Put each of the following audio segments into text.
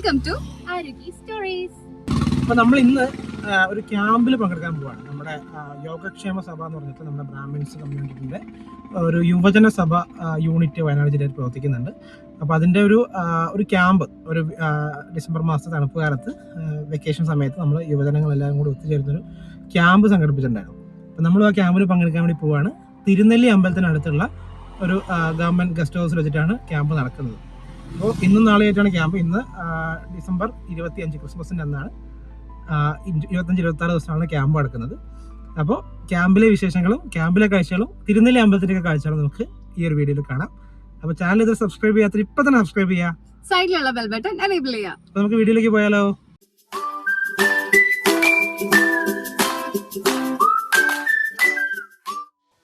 Welcome to ആരോഗ്യ stories അപ്പോൾ നമ്മൾ ഇന്ന് ഒരു ക്യാമ്പിൽ പങ്കെടുക്കാൻ പോവാണ്. നമ്മുടെ യോഗക്ഷേമ സഭ എന്ന് പറഞ്ഞിട്ട് നമ്മുടെ ബ്രാഹ്മിൻസ് കമ്മ്യൂണിറ്റിന്റെ ഒരു യുവജന സഭ യൂണിറ്റ് വയനാട് ജില്ലയിൽ പ്രവർത്തിക്കുന്നുണ്ട്. അപ്പോൾ അതിന്റെ ഒരു ഒരു ക്യാമ്പ് ഒരു ഡിസംബർ മാസത്തെ തണുപ്പ് കാലത്ത് വെക്കേഷൻ സമയത്ത് നമ്മൾ യുവജനങ്ങളെല്ലാം കൂടി ഒത്തുചേർന്നൊരു ക്യാമ്പ് സംഘടിപ്പിച്ചിട്ടുണ്ടായിരുന്നു. അപ്പോൾ നമ്മൾ ആ ക്യാമ്പിൽ പങ്കെടുക്കാൻ വേണ്ടി പോവാണ്. തിരുനെല്ലി അമ്പലത്തിനടുത്തുള്ള ഒരു ഗവൺമെന്റ് ഗസ്റ്റ് ഹൗസിൽ വെച്ചിട്ടാണ് ക്യാമ്പ് നടക്കുന്നത്. അപ്പോൾ ഇന്നും നാളെയായിട്ടാണ് ക്യാമ്പ്. ഇന്ന് ഡിസംബർ ഇരുപത്തി അഞ്ച് ക്രിസ്മസിന്റെ അന്നാണ് ഇരുപത്തഞ്ച് ഇരുപത്താറ് ദിവസമാണ് ക്യാമ്പ് നടക്കുന്നത്. അപ്പോൾ ക്യാമ്പിലെ വിശേഷങ്ങളും ക്യാമ്പിലെ കാഴ്ചകളും തിരുനെല്ലി അമ്പലത്തിന്റെ കാഴ്ചകളും നമുക്ക് ഈ ഒരു വീഡിയോയിൽ കാണാം. അപ്പോൾ ചാനൽ ഇത് സബ്സ്ക്രൈബ് ചെയ്യാത്ത ഇപ്പം തന്നെ സബ്സ്ക്രൈബ് ചെയ്യുക സൈഡിലുള്ള ബെൽ ബട്ടൺ എനേബിൾ ചെയ്യാം. അപ്പോൾ നമുക്ക് വീഡിയോയിലേക്ക് പോയാലോ?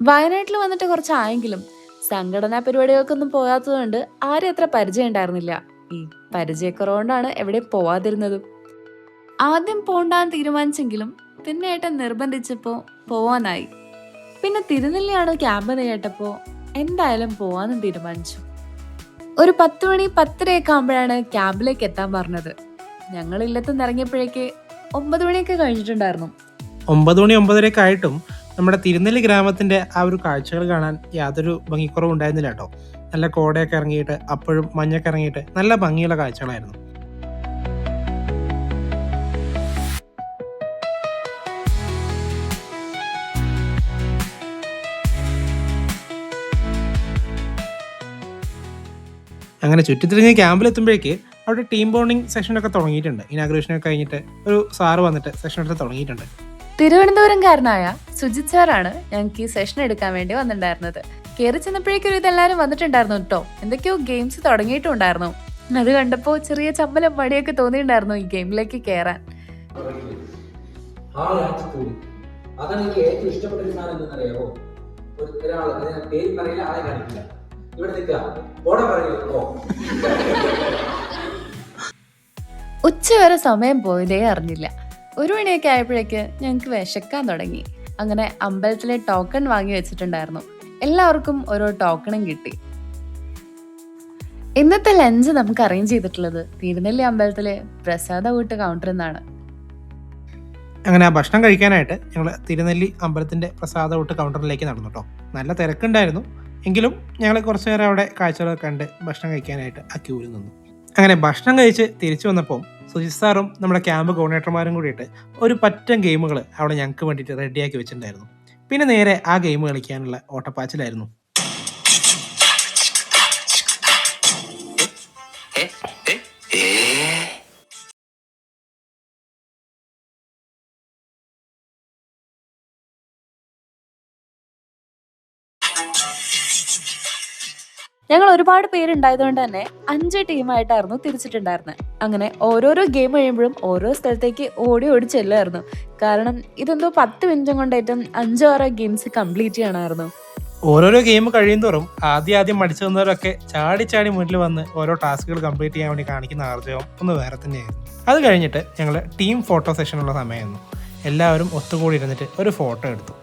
വയനാട്ടിൽ വന്നിട്ട് കുറച്ചായെങ്കിലും സംഘടനാ പരിപാടികൾക്കൊന്നും പോകാത്തതുകൊണ്ട് ആരും അത്ര പരിചയം ഉണ്ടായിരുന്നില്ല. ഈ പരിചയക്കുറവുകൊണ്ടാണ് എവിടെ പോവാതിരുന്നതും. ആദ്യം പോണ്ടാൻ തീരുമാനിച്ചെങ്കിലും പിന്നെ ഏട്ടൻ നിർബന്ധിച്ചപ്പോ പോവാനായി. പിന്നെ തിരുനെല്ലിയാണ് ക്യാമ്പ് കേട്ടപ്പോ എന്തായാലും പോവാന്നും തീരുമാനിച്ചു. ഒരു പത്ത് മണി പത്തരയൊക്കെ ആകുമ്പോഴാണ് ക്യാമ്പിലേക്ക് എത്താൻ പറഞ്ഞത്. ഞങ്ങൾ ഇല്ലത്തുനിന്ന് ഇറങ്ങിയപ്പോഴേക്ക് ഒമ്പത് മണിയൊക്കെ കഴിഞ്ഞിട്ടുണ്ടായിരുന്നു. ഒമ്പത് മണി ഒമ്പതരയൊക്കെ ആയിട്ടും നമ്മുടെ തിരുനെല്ലി ഗ്രാമത്തിന്റെ ആ ഒരു കാഴ്ചകൾ കാണാൻ യാതൊരു ഭംഗിക്കുറവും ഉണ്ടായിരുന്നില്ല കേട്ടോ. നല്ല കോടയൊക്കെ ഇറങ്ങിയിട്ട് അപ്പോഴും മഞ്ഞൊക്കെ ഇറങ്ങിയിട്ട് നല്ല ഭംഗിയുള്ള കാഴ്ചകളായിരുന്നു. അങ്ങനെ ചുറ്റിത്തിരിഞ്ഞ് ക്യാമ്പിലെത്തുമ്പോഴേക്ക് അവിടെ ടീം ബോണ്ടിങ് സെഷനൊക്കെ തുടങ്ങിയിട്ടുണ്ട്. ഇനാഗ്രേഷനൊക്കെ കഴിഞ്ഞിട്ട് ഒരു സാറ് വന്നിട്ട് എടുത്ത് തുടങ്ങിയിട്ടുണ്ട്. തിരുവനന്തപുരംകാരനായ സുജിത് സാറാണ് ഞങ്ങൾക്ക് ഈ സെഷൻ എടുക്കാൻ വേണ്ടി വന്നിട്ടുണ്ടായിരുന്നത്. കയറി ചെന്നപ്പോഴേക്കും ഇതെല്ലാവരും ഇതെല്ലാരും വന്നിട്ടുണ്ടായിരുന്നു കേട്ടോ എന്തൊക്കെയോ ഗെയിംസ് തുടങ്ങിയിട്ടുണ്ടായിരുന്നു. അത് കണ്ടപ്പോ ചെറിയ ചമ്മലും മടിയൊക്കെ തോന്നിയിട്ടുണ്ടായിരുന്നു ഈ ഗെയിമിലേക്ക് കയറാൻ അതാണ് എനിക്ക് ഏറ്റവും ഇഷ്ടപ്പെട്ട ഒരു സാധനം എന്തെന്നറിയാമോ ഒരാൾ ഞാൻ പേര് പറയില്ല ആളെ കാണിക്കില്ല. ഇവിടെ നിൽക്കുക. ഓടെ പറയില്ല ഉച്ചവരെ സമയം പോയതേ അറിഞ്ഞില്ല. ഒരു മണിയൊക്കെ ആയപ്പോഴേക്ക് ഞങ്ങൾക്ക് വിശക്കാൻ തുടങ്ങി. അങ്ങനെ അമ്പലത്തിലെ ടോക്കൺ വാങ്ങി വെച്ചിട്ടുണ്ടായിരുന്നു. എല്ലാവർക്കും ഓരോ ടോക്കണും കിട്ടി. ഇന്നത്തെ ലഞ്ച് നമുക്ക് അറേഞ്ച് ചെയ്തിട്ടുള്ളത് തിരുനെല്ലി അമ്പലത്തിലെ പ്രസാദ വീട്ട് കൗണ്ടറിൽ നിന്നാണ് അങ്ങനെ ആ ഭക്ഷണം കഴിക്കാനായിട്ട് ഞങ്ങൾ തിരുനെല്ലി അമ്പലത്തിന്റെ പ്രസാദ വീട്ട് കൗണ്ടറിലേക്ക് നടന്നു കേട്ടോ നല്ല തിരക്കുണ്ടായിരുന്നു. എങ്കിലും ഞങ്ങൾ കുറച്ച് അവിടെ കാഴ്ചകളൊക്കെ കണ്ട് ഭക്ഷണം കഴിക്കാനായിട്ട് ആ ക്യൂവിൽ നിന്നു. അങ്ങനെ ഭക്ഷണം കഴിച്ച് തിരിച്ചു വന്നപ്പോൾ സുജിത് സാറും നമ്മുടെ ക്യാമ്പ് കോർഡിനേറ്റർമാരും കൂടിയിട്ട് ഒരു പറ്റം ഗെയിമുകൾ അവിടെ ഞങ്ങൾക്ക് വേണ്ടിയിട്ട് റെഡിയാക്കി വെച്ചിട്ടുണ്ടായിരുന്നു. പിന്നെ നേരെ ആ ഗെയിം കളിക്കാനുള്ള ഓട്ടപ്പാച്ചിലായിരുന്നു. ഞങ്ങൾ ഒരുപാട് പേരുണ്ടായതുകൊണ്ട് തന്നെ അഞ്ച് ടീമായിട്ടായിരുന്നു തിരിച്ചിട്ടുണ്ടായിരുന്നത് അങ്ങനെ ഓരോരോ ഗെയിം കഴിയുമ്പോഴും ഓരോ സ്ഥലത്തേക്ക് ഓടി ഓടി ചെല്ലുമായിരുന്നു. കാരണം ഇതെന്തോ പത്ത് മിനിറ്റും കൊണ്ടേറ്റം അഞ്ചോ ആറോ ഗെയിംസ് കംപ്ലീറ്റ് ചെയ്യണമായിരുന്നു. ഓരോരോ ഗെയിം കഴിയുന്തോറും ആദ്യം ആദ്യം മടിച്ചു വന്നവരൊക്കെ ചാടി ചാടി മുന്നിൽ വന്ന് ഓരോ ടാസ്കുകൾ കംപ്ലീറ്റ് ചെയ്യാൻ വേണ്ടി കാണിക്കുന്ന ആർജവം ഒന്ന് വേറെ തന്നെയായിരുന്നു. അത് കഴിഞ്ഞിട്ട് ഞങ്ങൾ ടീം ഫോട്ടോ സെഷനുള്ള സമയമായിരുന്നു. എല്ലാവരും ഒത്തുകൂടി ഇരുന്നിട്ട് ഒരു ഫോട്ടോ എടുത്തു.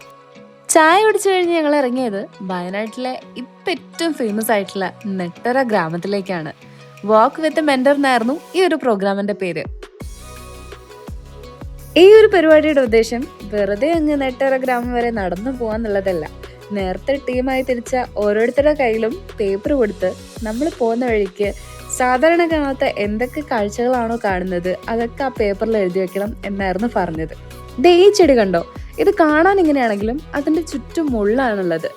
ചായ കുടിച്ചു കഴിഞ്ഞ് ഞങ്ങൾ ഇറങ്ങിയത് വയനാട്ടിലെ ഇപ്പം ഏറ്റവും ഫേമസ് ആയിട്ടുള്ള നെട്ടറ ഗ്രാമത്തിലേക്കാണ്. വാക്ക് വിത്ത് മെന്റർ എന്നായിരുന്നു ഈ ഒരു പ്രോഗ്രാമിന്റെ പേര്. ഈ ഒരു പരിപാടിയുടെ ഉദ്ദേശം വെറുതെ അങ്ങ് നെട്ടറ ഗ്രാമം വരെ നടന്നു പോവാന്നുള്ളതല്ല. നേരത്തെ ടീമായി തിരിച്ച ഓരോരുത്തരുടെ കയ്യിലും പേപ്പർ കൊടുത്ത് നമ്മൾ പോകുന്ന വഴിക്ക് സാധാരണ കാണാത്ത എന്തൊക്കെ കാഴ്ചകളാണോ കാണുന്നത് അതൊക്കെ ആ പേപ്പറിൽ എഴുതി വെക്കണം എന്നായിരുന്നു പറഞ്ഞത്. ദേ ഈ ചെടി കണ്ടോ? ഇത് കാണാൻ ഇങ്ങനെയാണെങ്കിലും അതിന്റെ ചുറ്റും മുള്ളാണുള്ളത്.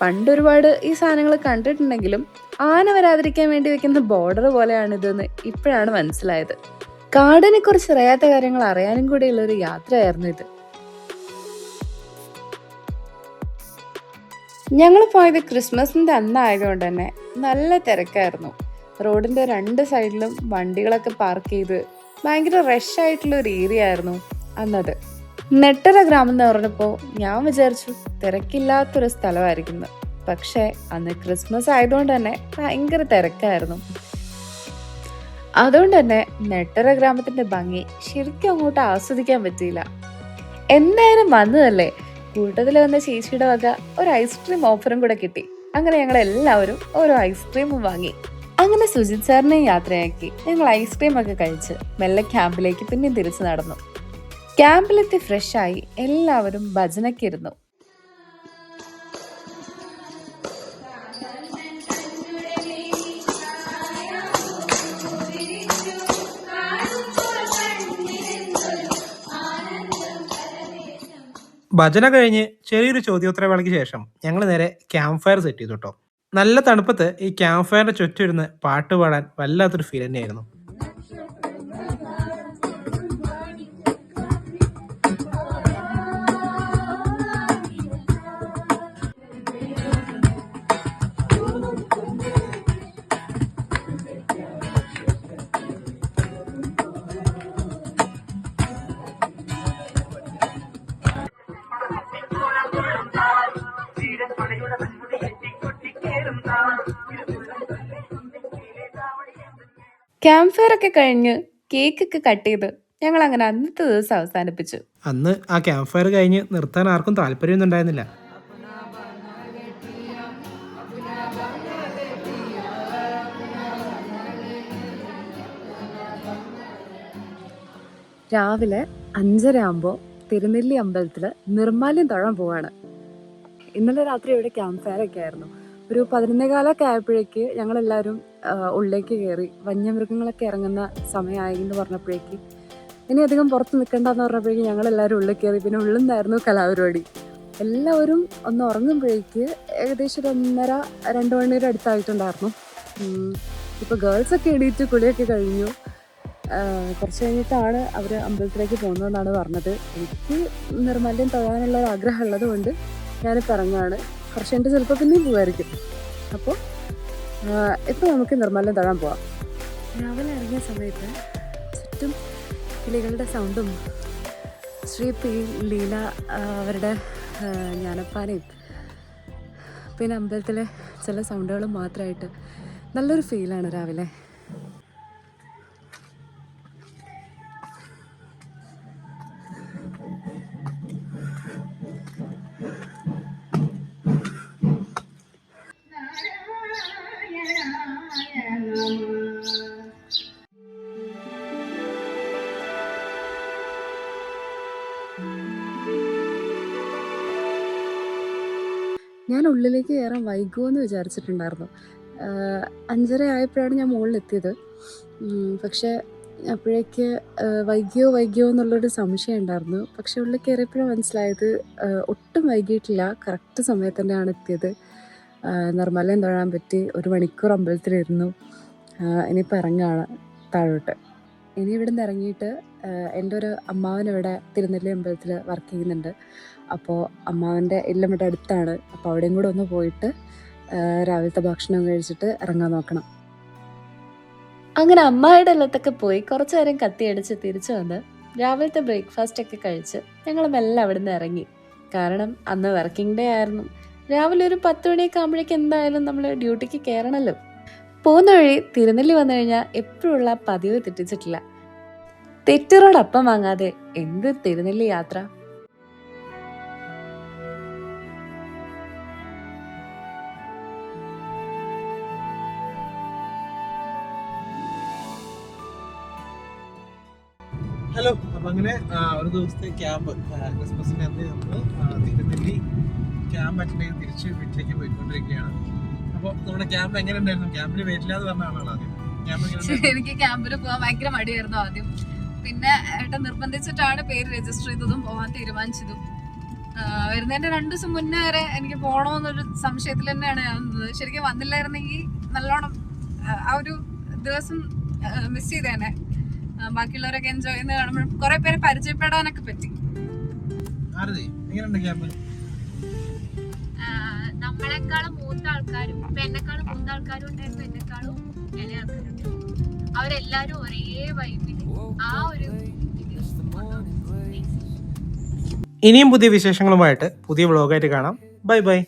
പണ്ട് ഒരുപാട് ഈ സാധനങ്ങൾ കണ്ടിട്ടുണ്ടെങ്കിലും ആന വരാതിരിക്കാൻ വേണ്ടി വെക്കുന്ന ബോർഡർ പോലെയാണിതെന്ന് ഇപ്പോഴാണ് മനസ്സിലായത്. കാടിനെ കുറിച്ച് അറിയാത്ത കാര്യങ്ങൾ അറിയാനും കൂടിയുള്ള ഒരു യാത്രയായിരുന്നു ഇത്. ഞങ്ങൾ പോയത് ക്രിസ്മസിന്റെ അന്നായതുകൊണ്ട് തന്നെ നല്ല തിരക്കായിരുന്നു. റോഡിന്റെ രണ്ട് സൈഡിലും വണ്ടികളൊക്കെ പാർക്ക് ചെയ്ത് ഭയങ്കര റഷ് ആയിട്ടുള്ള ഒരു ഏരിയ ആയിരുന്നു അന്നത്. നെട്ടറ ഗ്രാമം എന്ന് പറഞ്ഞപ്പോൾ ഞാൻ വിചാരിച്ചു തിരക്കില്ലാത്തൊരു സ്ഥലമായിരിക്കും. പക്ഷേ അന്ന് ക്രിസ്മസ് ആയതുകൊണ്ട് തന്നെ ഭയങ്കര തിരക്കായിരുന്നു. അതുകൊണ്ട് തന്നെ നെട്ടര ഗ്രാമത്തിന്റെ ഭംഗി ശരിക്കും അങ്ങോട്ട് ആസ്വദിക്കാൻ പറ്റിയില്ല. എന്തായാലും വന്നതല്ലേ? കൂട്ടത്തിൽ വന്ന ചേച്ചിയുടെ വക ഒരു ഐസ്ക്രീം ഓഫറും കൂടെ കിട്ടി. അങ്ങനെ ഞങ്ങൾ എല്ലാവരും ഓരോ ഐസ്ക്രീമും വാങ്ങി. അങ്ങനെ സുജിത് സാറിനെ യാത്രയാക്കി ഞങ്ങൾ ഐസ്ക്രീം ഒക്കെ കഴിച്ച് മെല്ലെ ക്യാമ്പിലേക്ക് പിന്നെ തിരിച്ചു നടന്നു. ക്യാമ്പിലെത്തി ഫ്രഷായി എല്ലാവരും ഭജനക്കിരുന്നു ഭജന കഴിഞ്ഞ് ചെറിയൊരു ചോദ്യോത്തരവേളയ്ക്ക് ശേഷം ഞങ്ങൾ നേരെ ക്യാമ്പ് ഫയർ സെറ്റ് ചെയ്തു കേട്ടോ. നല്ല തണുപ്പത്ത് ഈ ക്യാമ്പ് ഫയറിന്റെ ചുറ്റിരുന്ന് പാട്ട് പാടാൻ വല്ലാത്തൊരു ഫീൽ തന്നെയായിരുന്നു. ക്യാമ്പ് ഫയർ ഒക്കെ കഴിഞ്ഞ് കേക്ക് ഒക്കെ കട്ട് ചെയ്ത് ഞങ്ങൾ അങ്ങനെ അന്നത്തെ ദിവസം അവസാനിപ്പിച്ചു. അന്ന് ആ ക്യാമ്പ് ഫയർ കഴിഞ്ഞ് നിർത്താൻ ആർക്കും താല്പര്യമൊന്നും ഉണ്ടായിരുന്നില്ല. രാവിലെ അഞ്ചര ആകുമ്പോൾ തിരുനെല്ലി അമ്പലത്തിൽ നിർമ്മാല്യം തൊഴാൻ പോവാണ്. ഇന്നലെ രാത്രി ഇവിടെ ക്യാമ്പ് ഫയർ ഒക്കെ ആയിരുന്നു. ഒരു പതിനൊന്നേകാലൊക്കെ ആയപ്പോഴേക്ക് ഞങ്ങൾ എല്ലാവരും ഉള്ളിലേക്ക് കയറി വന്യമൃഗങ്ങളൊക്കെ ഇറങ്ങുന്ന സമയമായി എന്ന് പറഞ്ഞപ്പോഴേക്ക് ഇനി അധികം പുറത്ത് നിൽക്കണ്ടെന്ന് പറഞ്ഞപ്പോഴേക്ക് ഞങ്ങളെല്ലാവരും ഉള്ളിൽ കയറി. പിന്നെ ഉള്ളിൽ നിന്നായിരുന്നു കലാപരിപാടി. എല്ലാവരും ഒന്ന് ഉറങ്ങുമ്പോഴേക്ക് ഏകദേശം ഒരു ഒന്നര രണ്ട് മണിയുടെ അടുത്തായിട്ടുണ്ടായിരുന്നു. ഇപ്പോൾ ഗേൾസൊക്കെ എണീറ്റ് കുളിയൊക്കെ കഴിഞ്ഞു. കുറച്ച് കഴിഞ്ഞിട്ടാണ് അവർ അമ്പലത്തിലേക്ക് പോകുന്നതെന്നാണ് പറഞ്ഞത്. എനിക്ക് നിർമ്മല്യം തൊഴാനുള്ള ഒരു ആഗ്രഹം ഉള്ളത് കൊണ്ട് ഞാനിപ്പോൾ ഇറങ്ങുകയാണ് കുറച്ച് എന്റെ ചിലപ്പോൾ പിന്നെയും പോകുമായിരിക്കും. അപ്പോൾ ഇപ്പോൾ നമുക്ക് നിർമ്മലം തൊഴാൻ പോവാം. രാവിലെ ഇറങ്ങിയ സമയത്ത് ചുറ്റും കിളികളുടെ സൗണ്ടും ശ്രീ പി ലീല അവരുടെ ഞാനപ്പാനയും ജ്ഞാനപ്പാനയും പിന്നെ അമ്പലത്തിലെ ചില സൗണ്ടുകളും മാത്രമായിട്ട് നല്ലൊരു ഫീലാണ് രാവിലെ. ഞാൻ ഉള്ളിലേക്ക് കയറാൻ വൈകുമെന്ന് വിചാരിച്ചിട്ടുണ്ടായിരുന്നു. അഞ്ചര ആയപ്പോഴാണ് ഞാൻ മുകളിലെത്തിയത്. പക്ഷേ അപ്പോഴേക്ക് വൈകിയോ വൈകിയോ എന്നുള്ളൊരു സംശയം ഉണ്ടായിരുന്നു. പക്ഷെ ഉള്ളിൽ കയറിയപ്പോഴാണ് മനസ്സിലായത് ഒട്ടും വൈകിയിട്ടില്ല. കറക്റ്റ് സമയത്ത് തന്നെയാണ് എത്തിയത് നിർമ്മലം തൊഴാൻ പറ്റി. ഒരു മണിക്കൂർ അമ്പലത്തിലിരുന്നു. ഇനിയിപ്പോൾ ഇറങ്ങുകയാണ് താഴോട്ട്. ഇനി ഇവിടെ നിന്ന് ഇറങ്ങിയിട്ട് എന്റെ ഒരു അമ്മാവൻ ഇവിടെ തിരുനെല്ലി അമ്പലത്തിൽ വർക്ക് ചെയ്യുന്നുണ്ട്. അപ്പോൾ അമ്മാവന്റെ എല്ലാം ഇവിടെ അടുത്താണ്. അപ്പോൾ അവിടെയും കൂടെ ഒന്ന് പോയിട്ട് രാവിലത്തെ ഭക്ഷണം കഴിച്ചിട്ട് ഇറങ്ങാൻ നോക്കണം. അങ്ങനെ അമ്മായിയുടെ എല്ലാത്തൊക്കെ പോയി കുറച്ച് നേരം കത്തിയടിച്ച് തിരിച്ചു വന്ന് രാവിലത്തെ ബ്രേക്ക്ഫാസ്റ്റ് ഒക്കെ കഴിച്ച് ഞങ്ങൾ മെല്ലെ അവിടെ നിന്ന് ഇറങ്ങി. കാരണം അന്ന് വർക്കിംഗ് ഡേ ആയിരുന്നു. രാവിലെ ഒരു പത്ത് മണിയൊക്കെ ആകുമ്പോഴേക്കും എന്തായാലും നമ്മൾ ഡ്യൂട്ടിക്ക് കയറണമല്ലോ പോകുന്ന വഴി തിരുനെല്ലി വന്നു കഴിഞ്ഞാൽ എപ്പോഴുള്ള പതിവ് തെറ്റിച്ചിട്ടില്ല. തെറ്റുകളോടൊപ്പം വാങ്ങാതെ എന്ത് തിരുനെല്ലി യാത്ര? ഹലോ അപ്പൊ അങ്ങനെ ഒരു ദിവസത്തെ ക്യാമ്പ് ക്രിസ്മസിന്റെ അന്ന് നമ്മൾ തിരുനെല്ലി ക്യാമ്പ് അറ്റൻഡ് ചെയ്ത് തിരിച്ച് വീട്ടിലേക്ക് പോയിക്കൊണ്ടിരിക്കുകയാണ്. നമ്മുടെ ക്യാമ്പ് എങ്ങനെ ഉണ്ടായിരുന്നു? ക്യാമ്പിൽ വരില്ലാന്ന് പറഞ്ഞ ആളാണ് ആദ്യം? എനിക്ക് ക്യാമ്പിൽ പോകാൻ ഭയങ്കര മടിയായിരുന്നു ആദ്യം. പിന്നെ ഏട്ടൻ നിർബന്ധിച്ചിട്ടാണ് പേര് രജിസ്റ്റർ ചെയ്തതും പോകാൻ തീരുമാനിച്ചതും. വരുന്നതിന്റെ രണ്ടു ദിവസം മുന്നേ വരെ എനിക്ക് പോകണമെന്നൊരു സംശയത്തിൽ തന്നെയാണ് ഞാൻ നിന്നത്. ശരിക്കും വന്നില്ലായിരുന്നെങ്കിൽ നല്ലോണം ആ, ഒരു ദിവസം മിസ് ചെയ്തേനെ. ബാക്കിയുള്ളവരൊക്കെ എൻജോയ് ചെയ്യുന്നത് കാണുമ്പോൾ കുറെ പേരെ പരിചയപ്പെടാനൊക്കെ പറ്റി. എങ്ങനെയുണ്ട് ക്യാമ്പ് നമ്മളെക്കാളും മൂത്ത ആൾക്കാരും ഇപ്പൊ എന്നെക്കാളും മൂത്ത ആൾക്കാരും ഉണ്ടായിരുന്നു എന്നെക്കാളും ഇളയ ആൾക്കാരുണ്ട് അവരെല്ലാരും ഒരേ വൈബിൽ ആ ഒരു. ഇനിയും പുതിയ വിശേഷങ്ങളുമായിട്ട് പുതിയ വ്ളോഗായിട്ട് കാണാം ബൈ ബൈ